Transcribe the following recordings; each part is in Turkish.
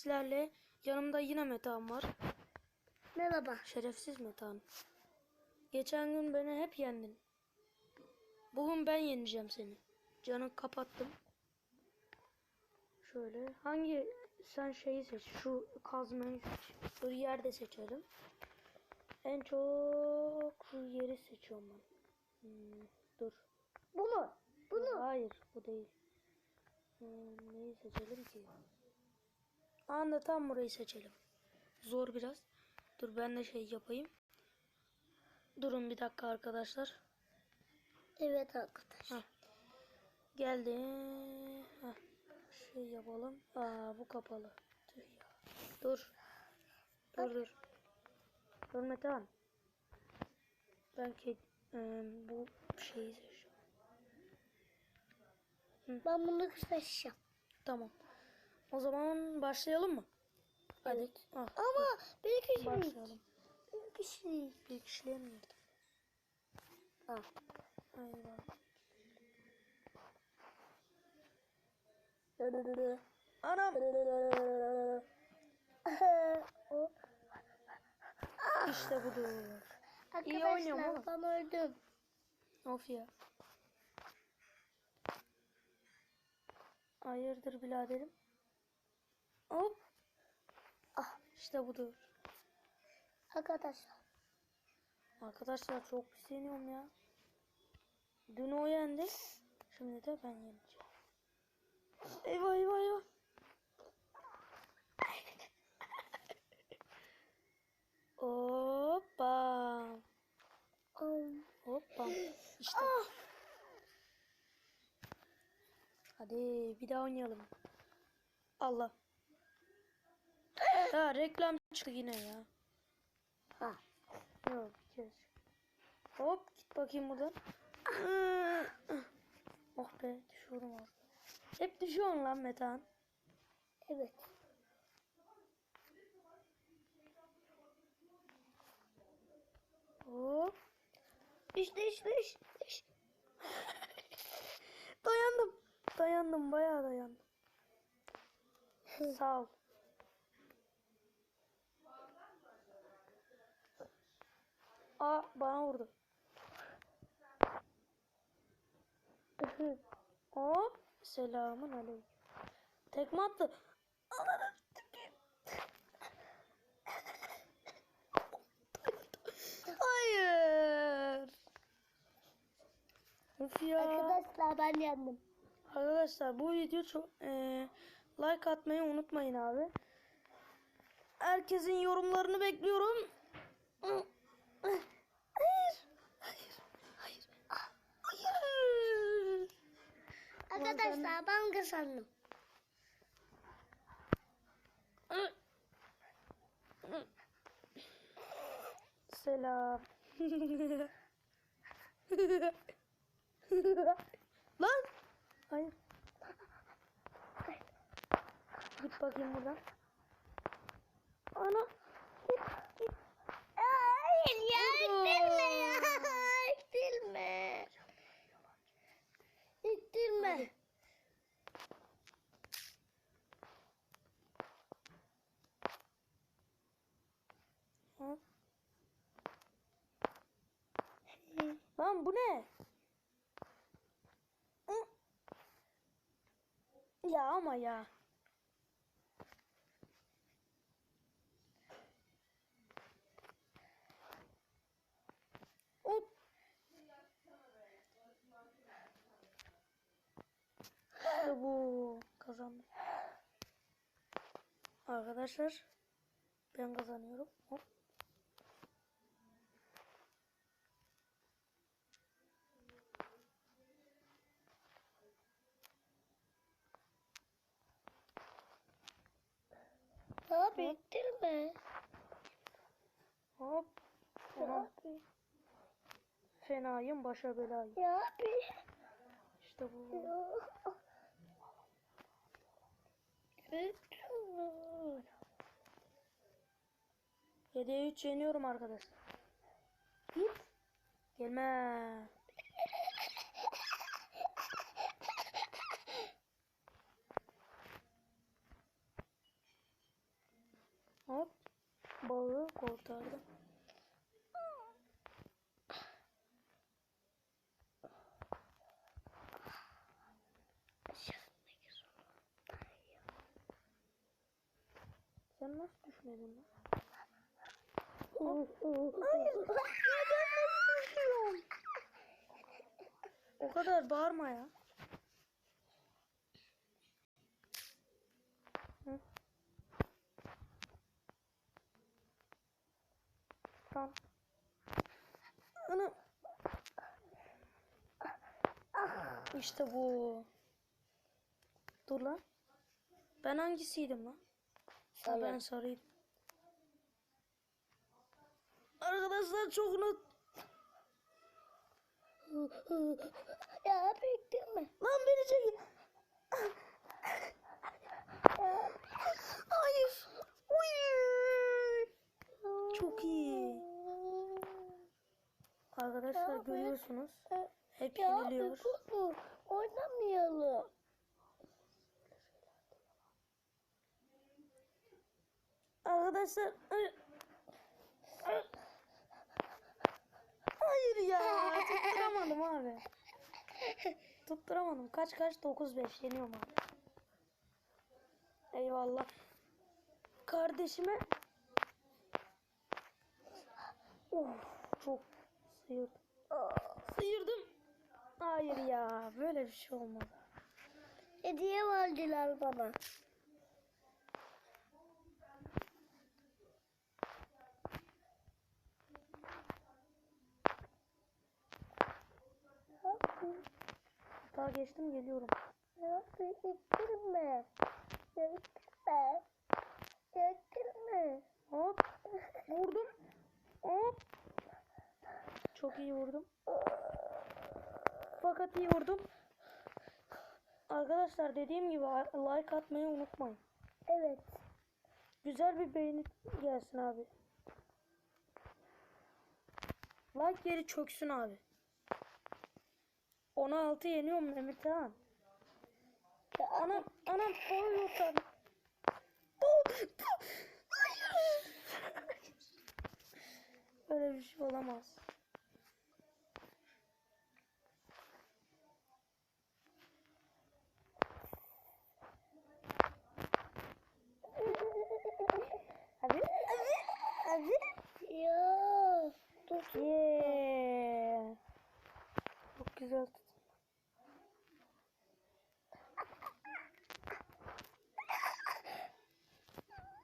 sizlerle. Yanımda yine Metehan var. Merhaba. Şerefsiz Metehan. Geçen gün beni hep yendin. Bugün ben yeneceğim seni. Canı kapattım. Şöyle hangi sen şeyi seç. Şu kazmayı seç. Dur yerde seçelim. En çok şu yeri seçiyorum ben. Hmm, dur. Bunu. Bunu. Hayır bu değil. Hmm, neyi seçelim ki? Anda tam burayı seçelim. Zor biraz. Dur ben de şey yapayım. Durun bir dakika arkadaşlar. Evet arkadaş. Heh. Geldi. Heh. Şey yapalım. Aa bu kapalı. Tüh ya. Dur. Dur dur. Dur Metehan. Ben ke e, bu şeyi seçeceğim. Ben bunu seçeceğim. Tamam. O zaman başlayalım mı? Hadi. Evet. Ah, Ama bir kişi başlayalım. Bir kişi. Bir kişiliğe mi girdim? Ah. Hayır. Anam. İşte budur. Arkadaşlar oynuyorum ama. ben öldüm. Of ya. Hayırdır biraderim? Hop. Ah işte budur. Arkadaşlar. Arkadaşlar çok pis yeniyorum ya. Dün o yendi. Şimdi de ben yeneceğim. Eyvah eyvah eyvah. Hoppa. Hoppa. İşte. Hadi bir daha oynayalım. Allah. Ya reklam çıktı yine ya. ha. Yok gideceğiz. Hop git bakayım buradan. oh be düşüyorum az. Hep düşüyorsun lan Metehan. Evet. Hop. İşte işte işte. işte. dayandım. Dayandım bayağı dayandım. Sağ ol. Aa bana vurdu. Hop. Selamun aleyküm. Tekme attı. Ananı. Hayır. Of ya. Arkadaşlar ben yendim. Arkadaşlar bu video çok eee, like atmayı unutmayın abi. Herkesin yorumlarını bekliyorum. Hayır. Hayır. Hayır. Hayır. Arkadaşlar ben kazandım. Selam. Lan. Hayır. Git bakayım buradan. Ana. Git. Hayır ya ittirme ya. İttirme. İttirme. Lan bu ne? Ya ama ya. Hop. İşte bu kazandım. Arkadaşlar ben kazanıyorum. Hop. Abi ittirme. Hop. Aha. Fenayım başa belayım. Ya abi. İşte bu. Ya. 7'ye 3 yeniyorum arkadaşlar. Git. Gelme. Hop. Balığı kurtardım. Sen nasıl düşmedin lan? Hayır. Ya ben nasıl düşüyorum? O kadar bağırma ya. Hı. Tamam. Ana. İşte bu. Dur lan. Ben hangisiydim lan? Sarı. ben sarıydım. Arkadaşlar çok unut. Ya bektirme. Lan beni çekin. Hayır. Uy. Çok iyi. Arkadaşlar görüyorsunuz. Hep yeniliyoruz. bu bu. Oynamayalım. Arkadaşlar. ay- ay- Hayır ya. Tutturamadım abi. Tutturamadım. Kaç kaç? 9-5 yeniyorum abi. Eyvallah. Kardeşime Of, çok sıyırdım. Sıyırdım. Hayır ya. Böyle bir şey olmadı. Hediye verdiler bana. Daha geçtim geliyorum. Ya bektirme. Bektirme. Bektirme. Hop. Vurdum. Hop. Çok iyi vurdum. Fakat iyi vurdum. Arkadaşlar dediğim gibi like atmayı unutmayın. Evet. Güzel bir beğeni gelsin abi. Like yeri çöksün abi. 16 yeniyorum Mehmet Han. Ya Anam anam. Oh, Hayır. Böyle bir şey olamaz. Abi abi abi. Ya. Dur. Yeah. Çok güzel tutun.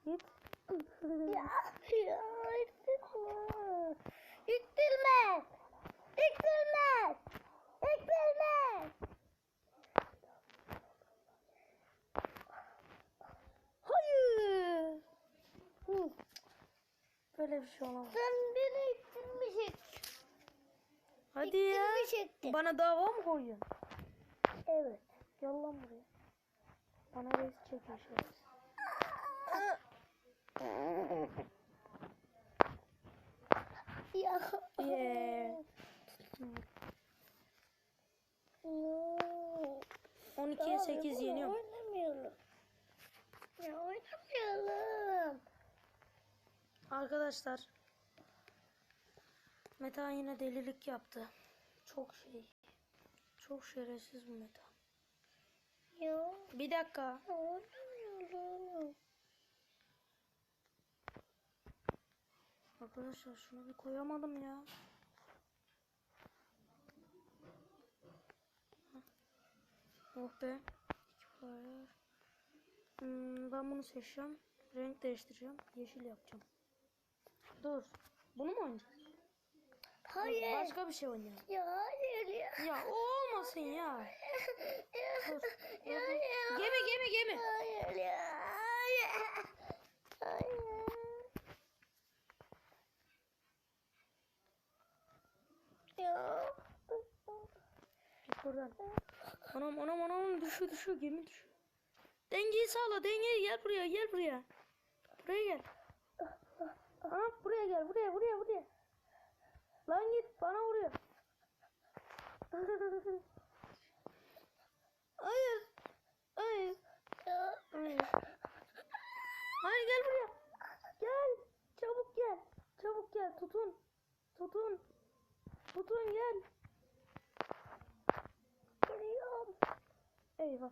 Git. Ya. Ya. İttirme. İttirme. İttirme. Hayır. Hı. Böyle bir şey olamaz. Sen beni ittirmişsin. Hadi ya. Bana dava mı koyuyorsun? Evet. Gel lan buraya. Bana reis şöyle. Ya. Yeah. Ya. 12'ye Abi, 8 bunu yeniyorum. Oynamayalım. Ya oynamayalım. Arkadaşlar. Meta yine delilik yaptı. Çok şey. Çok şerefsiz bu Meta. Ya Bir dakika. oynamayalım. Arkadaşlar şunu bir koyamadım ya. Oh be. Hmm, ben bunu seçeceğim. Renk değiştireceğim. Yeşil yapacağım. Dur. Bunu mu oynayacağız? Hayır. Başka bir şey oynayalım. Ya hayır ya. Ya o olmasın ya. Dur. ya, ya. Gemi gemi gemi. Hayır ya. Hayır. Ya. Git buradan. Anam anam anam düşüyor düşüyor gemi düşüyor. Dengeyi sağla dengeyi gel buraya gel buraya. Buraya gel. Anam buraya gel buraya buraya buraya. Lan git bana vuruyor. Hayır. Hayır. Hayır. Hayır gel buraya. Gel. Çabuk gel. Çabuk gel. Tutun. Tutun. Tutun gel. Geliyorum. Eyvah.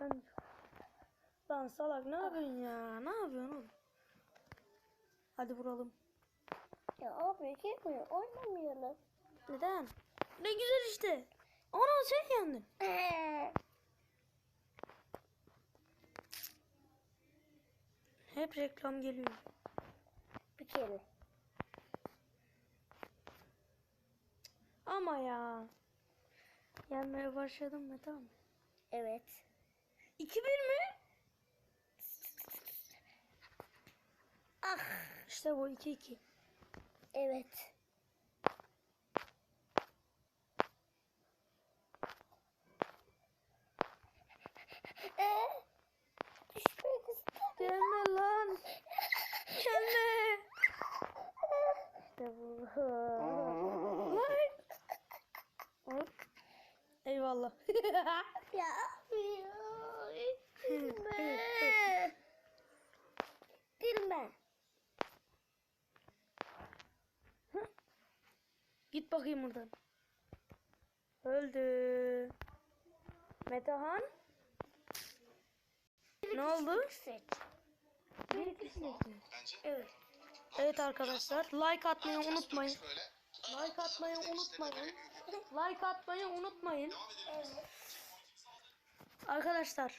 Ben... Lan salak ne yapıyorsun ya? Ne yapıyorsun oğlum? Hadi vuralım. Ya abi gelmiyor. Oynamayalım. Neden? Ne güzel işte. Ana sen yendin. Hep reklam geliyor. Bir kere. Ama ya. Yenmeye başladım mı tamam. Evet. 2-1 mi? Ah. İşte bu 2-2. Evet. Ee. Gelme lan. Gelme. İşte bu. Lan. Eyvallah. Ya. Dilme. Dilme. Git bakayım buradan. Öldü. Metehan. Ne oldu? Seç. Bir kişilik? Evet. Evet arkadaşlar like atmayı unutmayın. Like atmayı unutmayın. Like atmayı unutmayın. Arkadaşlar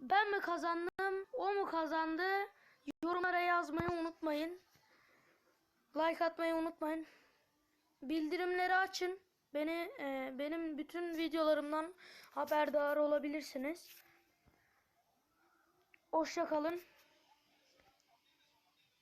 ben mi kazandım o mu kazandı yorumlara yazmayı unutmayın. Like atmayı unutmayın. Bildirimleri açın. Beni e, benim bütün videolarımdan haberdar olabilirsiniz. Hoşça kalın.